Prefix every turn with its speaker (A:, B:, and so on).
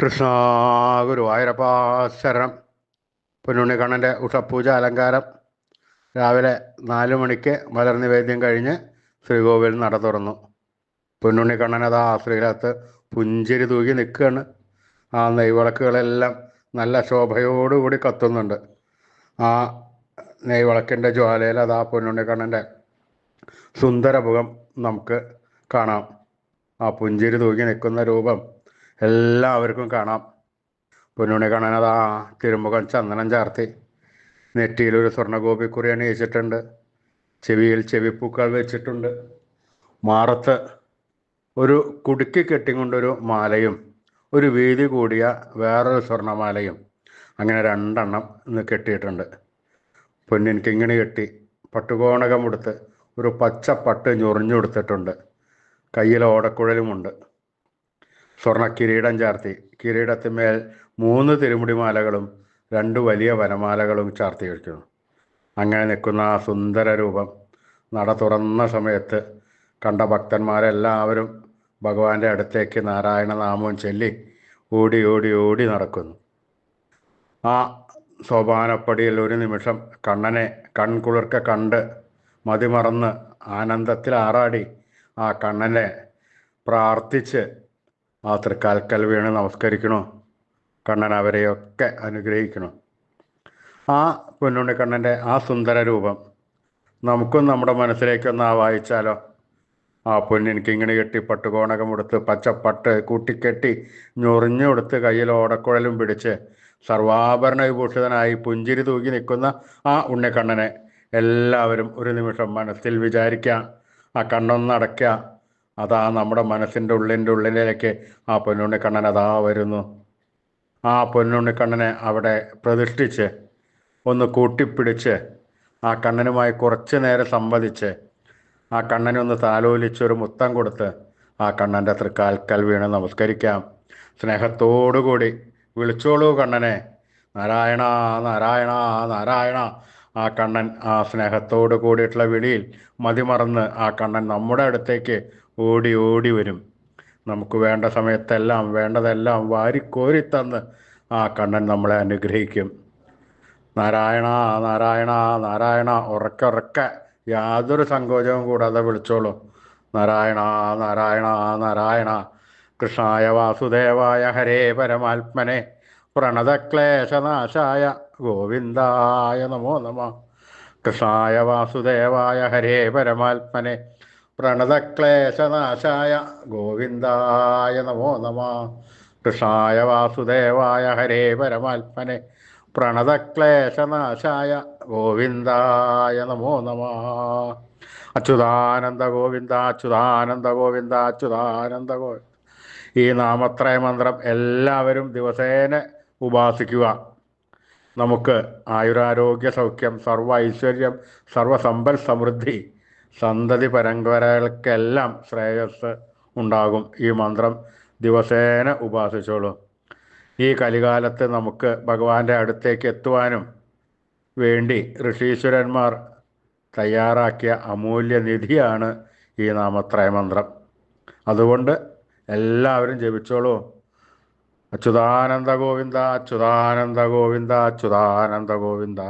A: കൃഷ്ണ ഗുരുവായൂരപ്പ ശരണം പൊന്നുണ്ണിക്കണ്ണന്റെ ഉഷപ്പൂജ അലങ്കാരം. രാവിലെ നാല് മണിക്ക് മലർ നിവേദ്യം കഴിഞ്ഞ് ശ്രീകോവിൽ നട തുറന്നു. പൊന്നുണ്ണിക്കണ്ണൻ അതാ ശ്രീലകത്ത് പുഞ്ചിരി തൂകി നിൽക്കുകയാണ്. ആ നെയ്വിളക്കുകളെല്ലാം നല്ല ശോഭയോടുകൂടി കത്തുന്നുണ്ട്. ആ നെയ്വിളക്കിന്റെ ജ്വാലയിൽ അതാ പൊന്നുണ്ണിക്കണ്ണന്റെ സുന്ദരമുഖം നമുക്ക് കാണാം. ആ പുഞ്ചിരി തൂകി നിൽക്കുന്ന രൂപം എല്ലാവർക്കും കാണാം. പൊന്നുണ്ണി കാണാൻ അതാ തിരുമുഖം ചന്ദനം ചാർത്തി. നെറ്റിയിൽ ഒരു സ്വർണഗോപിക്കുറി അണിയിച്ചിട്ടുണ്ട്. ചെവിയിൽ ചെവിപ്പൂക്കൾ വെച്ചിട്ടുണ്ട്. മാറത്ത് ഒരു കുടുക്കി കെട്ടിക്കൊണ്ടൊരു മാലയും ഒരു വീതി കൂടിയ വേറൊരു സ്വർണമാലയും അങ്ങനെ രണ്ടെണ്ണം ഇന്ന് കെട്ടിയിട്ടുണ്ട്. പൊന്നിൻ കിങ്ങിണി കെട്ടി പട്ടുകോണകം കൊടുത്ത് ഒരു പച്ച പട്ട് ഞൊറിഞ്ഞുകൊടുത്തിട്ടുണ്ട്. കയ്യിൽ ഓടക്കുഴലുമുണ്ട്. സ്വർണ കിരീടം ചാർത്തി. കിരീടത്തിന്മേൽ മൂന്ന് തിരുമുടിമാലകളും രണ്ട് വലിയ വനമാലകളും ചാർത്തി വയ്ക്കുന്നു അങ്ങനെ നിൽക്കുന്ന ആ സുന്ദര രൂപം നട തുറന്ന സമയത്ത് കണ്ട ഭക്തന്മാരെല്ലാവരും ഭഗവാന്റെ അടുത്തേക്ക് നാരായണ നാമവും ചൊല്ലി ഓടി ഓടി ഓടി നടക്കുന്നു. ആ സോപാനപ്പടിയിൽ ഒരു നിമിഷം കണ്ണനെ കൺകുളിർക്ക കണ്ട് മതിമറന്ന് ആനന്ദത്തിൽ ആറാടി ആ കണ്ണനെ പ്രാർത്ഥിച്ച് ആ തൃക്കാൽക്കൽ വീണ് നമസ്കരിക്കണോ? കണ്ണൻ അവരെയൊക്കെ അനുഗ്രഹിക്കണം? ആ പൊന്നുണ്ണിക്കണ്ണന്റെ ആ സുന്ദര രൂപം നമുക്കും നമ്മുടെ മനസ്സിലേക്കൊന്ന് ആ വായിച്ചാലോ ആ പൊന്നിൻ ഇങ്ങനെ കെട്ടി പട്ടുകോണകമെടുത്ത് പച്ചപ്പട്ട് കൂട്ടിക്കെട്ടി ഞൊറിഞ്ഞു കൊടുത്ത് കയ്യിൽ ഓടക്കുഴലും പിടിച്ച് സർവാഭരണ വിഭൂഷിതനായി പുഞ്ചിരി തൂക്കി നിൽക്കുന്ന ആ ഉണ്ണിക്കണ്ണനെ എല്ലാവരും ഒരു നിമിഷം മനസ്സിൽ വിചാരിക്കുക ആ കണ്ണൊന്നടയ്ക്കുക അതാ നമ്മുടെ മനസ്സിന്റെ ഉള്ളിന്റെ ഉള്ളിലേക്ക് ആ പൊന്നുണ്ണിക്കണ്ണൻ അതാ വരുന്നു. ആ പൊന്നുണ്ണിക്കണ്ണനെ അവിടെ പ്രതിഷ്ഠിച്ച് ഒന്ന് കൂട്ടിപ്പിടിച്ച് ആ കണ്ണനുമായി കുറച്ച് നേരം സംവദിച്ച് ആ കണ്ണനെ ഒന്ന് ഒരു മുത്തം കൊടുത്ത് ആ കണ്ണന്റെ തൃക്കാൽക്കൽ വീണ് നമസ്കരിക്കാം. സ്നേഹത്തോടുകൂടി വിളിച്ചോളൂ കണ്ണനെ. നാരായണ നാരായണ നാരായണ. ആ കണ്ണൻ ആ സ്നേഹത്തോട് കൂടിയിട്ടുള്ള വിളിയിൽ മതിമറന്ന് ആ കണ്ണൻ നമ്മുടെ അടുത്തേക്ക് ഓടി ഓടി വരും. നമുക്ക് വേണ്ട സമയത്തെല്ലാം വേണ്ടതെല്ലാം വാരിക്കോരി തന്ന് ആ കണ്ണൻ നമ്മളെ അനുഗ്രഹിക്കും. നാരായണ നാരായണ നാരായണ ഉറക്കെ ഉറക്കെ. യാതൊരു സങ്കോചവും കൂടാതെ വിളിച്ചോളൂ. നാരായണ നാരായണ നാരായണ. കൃഷ്ണായ വാസുദേവായ ഹരേ പരമാത്മനെ. പ്രണതക്ലേശനാശായ ഗോവിന്ദായ നമോ നമ. കൃഷ്ണായ വാസുദേവായ ഹരേ പരമാത്മനെ. പ്രണതക്ലേശനാശായ ഗോവിന്ദായ നമോ നമ. കൃഷ്ണായ വാസുദേവായ ഹരേ പരമാത്മനെ. പ്രണതക്ലേശനാശായ ഗോവിന്ദായ നമോ നമ. അച്യുതാനന്ദ ഗോവിന്ദ അച്യുതാനന്ദ ഗോവിന്ദ അച്യുതാനന്ദ ഗോവിന്ദ. ഈ നാമത്രയ മന്ത്രം എല്ലാവരും ദിവസേന ഉപാസിക്കുക. നമുക്ക് ആയുരാരോഗ്യ സൗഖ്യം സർവ ഐശ്വര്യം സർവസമ്പൽ സമൃദ്ധി സന്തതി പരമ്പരകൾക്കെല്ലാം ശ്രേയസ് ഉണ്ടാകും. ഈ മന്ത്രം ദിവസേന ഉപാസിച്ചോളൂ. ഈ കലികാലത്ത് നമുക്ക് ഭഗവാന്റെ അടുത്തേക്ക് എത്തുവാനും വേണ്ടി ഋഷീശ്വരന്മാർ തയ്യാറാക്കിയ അമൂല്യ നിധിയാണ് ഈ നാമത്രയ മന്ത്രം അതുകൊണ്ട് എല്ലാവരും ജപിച്ചോളൂ. അച്യുതാനന്ദ ഗോവിന്ദ അച്യുതാനന്ദ ഗോവിന്ദ അച്യുതാനന്ദ ഗോവിന്ദ.